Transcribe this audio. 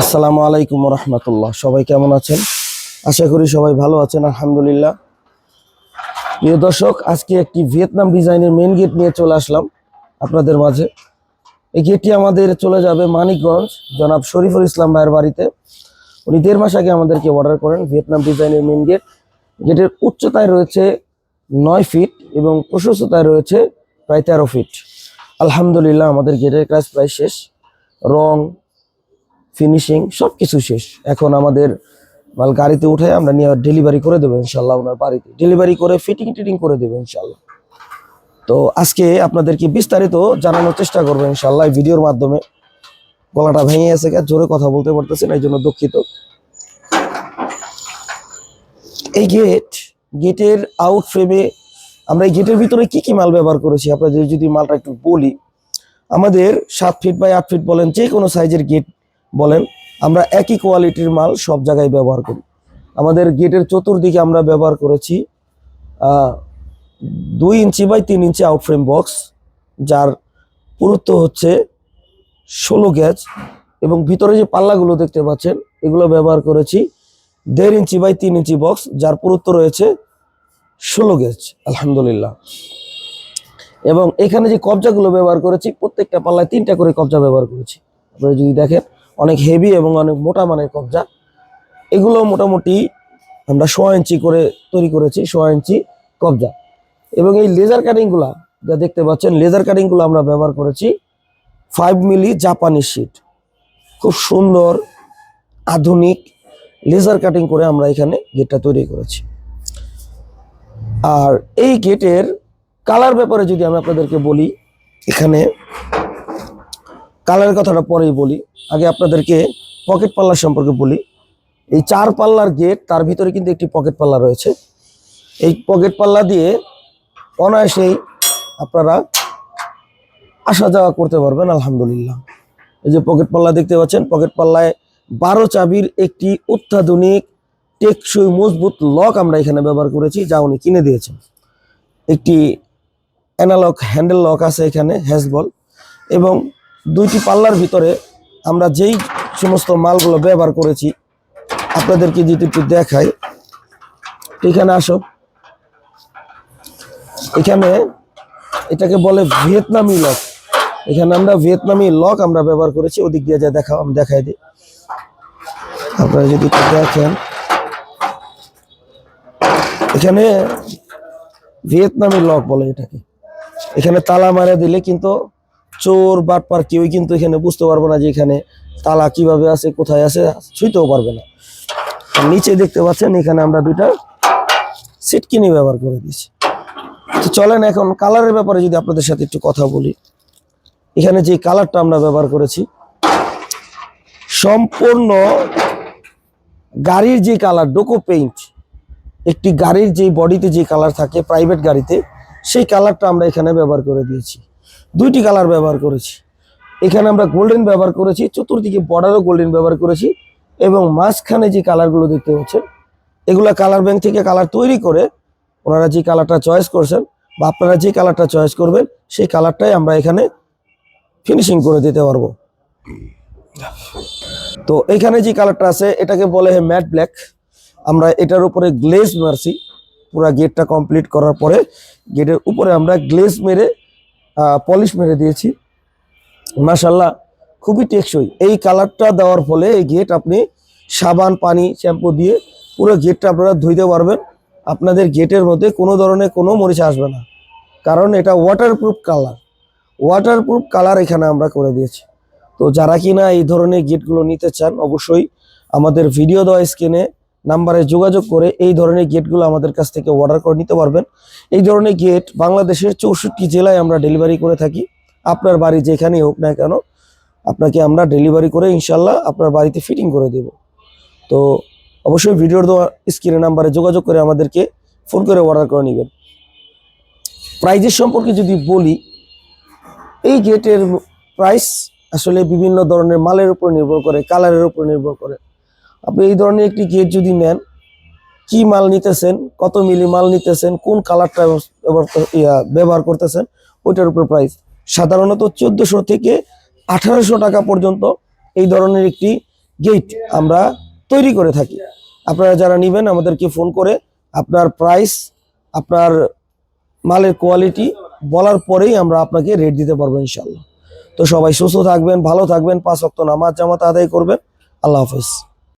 আসসালামু আলাইকুম রহমতুল্লাহ সবাই কেমন আছেন? আশা করি সবাই ভালো আছেন, আলহামদুলিল্লাহ। প্রিয় দর্শক, আজকে একটি ভিয়েতনাম ডিজাইনের মেন গেট নিয়ে চলে আসলাম আপনাদের মাঝে। এই গেটটি আমাদের চলে যাবে মানিকগঞ্জ, জনাব শরীফুল ইসলাম ভাইয়ের বাড়িতে। উনি দেড় মাস আগে আমাদেরকে অর্ডার করেন ভিয়েতনাম ডিজাইনের মেন গেট গেটের উচ্চতায় রয়েছে নয় ফিট এবং প্রশস্ততায় রয়েছে প্রায় তেরো ফিট আলহামদুলিল্লাহ, আমাদের গেটের কাজ প্রায় শেষ। রং ফিনিশিং সব কিছু শেষ। এখন আমাদের মাল গাড়িতে উঠে আমরা নিয়ে ডেলিভারি করে দেবো ইনশাল্লাহ ওনার বাড়িতে। ডেলিভারি করে ফিটিং টিটিং করে দেবো ইনশাল্লাহ তো আজকে আপনাদেরকে বিস্তারিত জানানোর চেষ্টা করব ইনশাল্লাহ ভিডিওর মাধ্যমে। গলাটা ভেঙে আছে জোরে কথা বলতে পারতেছি না, এই জন্য দুঃখিত। এই গেট গেটের আউট ফ্রেমে আমরা এই গেটের ভিতরে কি কি মাল ব্যবহার করেছি? আপনাদের যদি মালটা একটু বলি। আমাদের সাত ফিট বাই আট ফিট বলেন যে কোনো সাইজের গেট বলেন, আমরা একই কোয়ালিটির মাল সব জায়গায় ব্যবহার করি। আমাদের গেটের চতুর্দিকে আমরা ব্যবহার করেছি দুই ইঞ্চি বাই তিন ইঞ্চি আউটফ্রেম বক্স যার পুরুত্ব হচ্ছে ষোলো গ্যাজ এবং ভিতরে যে পাল্লাগুলো দেখতে পাচ্ছেন, এগুলো ব্যবহার করেছি দেড় ইঞ্চি বাই তিন ইঞ্চি বক্স যার পুরুত্ব রয়েছে ষোলো গ্যাজ আলহামদুলিল্লাহ। এবং এখানে যে কবজাগুলো ব্যবহার করেছি, প্রত্যেকটা পাল্লায় তিনটা করে কবজা ব্যবহার করেছি। আপনারা যদি দেখেন অনেক হেভি এবং অনেক মোটা মানের কবজা। এগুলো মোটামুটি আমরা সোয়া ইঞ্চি করে তৈরি করেছি, সোয়া ইঞ্চি কবজা। এবং এই লেজার কাটিংগুলা যা দেখতে পাচ্ছেন লেজার কাটিংগুলো আমরা ব্যবহার করেছি ফাইভ মিলি জাপানি শিট খুব সুন্দর, আধুনিক লেজার কাটিং করে আমরা এখানে গেটটা তৈরি করেছি। আর এই গেটের কালার ব্যাপারে যদি আমি আপনাদেরকে বলি, এখানে কালারের কথাটা পরেই বলি। আগে আপনাদেরকে পকেট পাল্লা সম্পর্কে বলি। এই চার পাল্লার গেট তার ভিতরে কিন্তু একটি পকেট পাল্লা রয়েছে। এই পকেট পাল্লা দিয়ে অনায়াসেই আপনারা আসা যাওয়া করতে পারবেন, আলহামদুলিল্লাহ। এই যে পকেট পাল্লা দেখতে পাচ্ছেন, পকেট পাল্লায় বারো চাবির একটি অত্যাধুনিক, টেকসই, মজবুত লক আমরা এখানে ব্যবহার করেছি, যা উনি কিনে দিয়েছেন। একটি অ্যানালগ হ্যান্ডেল লক আছে এখানে হ্যাসবল এবং দুইটি পাল্লার ভিতরে আমরা যেই সমস্ত মালগুলো ব্যবহার করেছি, আপনাদেরকে যদি একটু দেখাই, এখানে আসো। এখানে এটাকে বলে ভিয়েতনামি লক। এখানে আমরা ভিয়েতনামি লক আমরা ব্যবহার করেছি, ওদিক দিয়ে যা দেখাও, আমি দেখাই দিই। আপনারা যদি একটু দেখেন, এখানে ভিয়েতনামি লক বলে এটাকে। এখানে তালা মারা দিলে কিন্তু চোর বাটপার কেউই কিন্তু এখানে বুঝতে পারবে না যে এখানে তালা কীভাবে আছে, কোথায় আছে ছুঁতেও পারবে না। নিচে দেখতে পাচ্ছেন, এখানে আমরা দুইটা সিটকিনি ব্যবহার করে দিয়েছি। তো চলেন এখন কালারের ব্যাপারে যদি আপনাদের সাথে একটু কথা বলি। এখানে যে কালারটা আমরা ব্যবহার করেছি, সম্পূর্ণ গাড়ির যে কালার, ডোকো পেইন্ট, একটি গাড়ির যে বডিতে যে কালার থাকে, প্রাইভেট গাড়িতে, সেই কালারটা আমরা এখানে ব্যবহার করে দিয়েছি। দুইটি কালার ব্যবহার করেছি। এখানে আমরা গোল্ডেন ব্যবহার করেছি, চতুর্দিকে বর্ডারও গোল্ডেন ব্যবহার করেছি এবং মাঝখানে যে কালারগুলো দেখতে পাচ্ছেন, এগুলো কালার ব্যাংক থেকে কালার তৈরি করে ওনারা যে কালারটা চয়েস করছেন বা আপনারা যে কালারটা চয়েস করবেন, সেই কালারটাই আমরা এখানে ফিনিশিং করে দিতে পারব। তো এখানে যে কালারটা আছে, এটাকে বলে ম্যাট ব্ল্যাক। আমরা এটার উপরে গ্লেজ মারছি, পুরো গেটটা কমপ্লিট করার পরে গেটের উপরে আমরা গ্লেজ মেরে পলিশ মেরে দিয়েছি। মাশাল্লাহ খুবই টেকসই। এই কালারটা দেওয়ার ফলে এই গেট আপনি সাবান, পানি শ্যাম্পু দিয়ে পুরো গেটটা আপনারা ধুইতে পারবেন। আপনাদের গেটের মধ্যে কোনো ধরনের কোনো মরিচা আসবে না। কারণ এটা ওয়াটারপ্রুফ কালার ওয়াটারপ্রুফ কালার এখানে আমরা করে দিয়েছি। তো যারা কিনা এই ধরনের গেটগুলো নিতে চান, অবশ্যই আমাদের ভিডিও দেওয়া স্ক্রিনে নাম্বারে যোগাযোগ করে এই ধরনের গেটগুলো আমাদের কাছ থেকে অর্ডার করে নিতে পারবেন। এই ধরনের গেট বাংলাদেশের চৌষট্টি জেলায় আমরা ডেলিভারি করে থাকি। আপনার বাড়ি যেখানেই হোক না কেন, আপনাকে আমরা ডেলিভারি করে ইনশাল্লাহ আপনার বাড়িতে ফিটিং করে দেব। তো অবশ্যই ভিডিওর দেওয়া স্ক্রিনের নাম্বারে যোগাযোগ করে আমাদেরকে ফোন করে অর্ডার করে নেবেন। প্রাইজের সম্পর্কে যদি বলি, এই গেটের প্রাইস আসলে বিভিন্ন ধরনের মালের উপর নির্ভর করে কালারের উপর নির্ভর করে। আপনি এই ধরনের একটি গেট যদি নেন, কি মাল নিতেছেন, কত মিলি মাল নিতেছেন, কোন কালারটা ব্যবহার ব্যবহার করতেছেন, ওইটার উপর প্রাইস সাধারণত চোদ্দশো থেকে আঠারোশো টাকা পর্যন্ত এই ধরনের একটি গেট আমরা তৈরি করে থাকি। আপনারা যারা নেবেন, আমাদেরকে ফোন করে আপনার প্রাইস আপনার মালের কোয়ালিটি বলার পরেই আমরা আপনাকে রেট দিতে পারব ইনশাল্লাহ তো সবাই সুস্থ থাকবেন, ভালো থাকবেন, পাঁচ অক্ট নামাজ জামাত আদায় করবেন। আল্লাহ হাফেজ।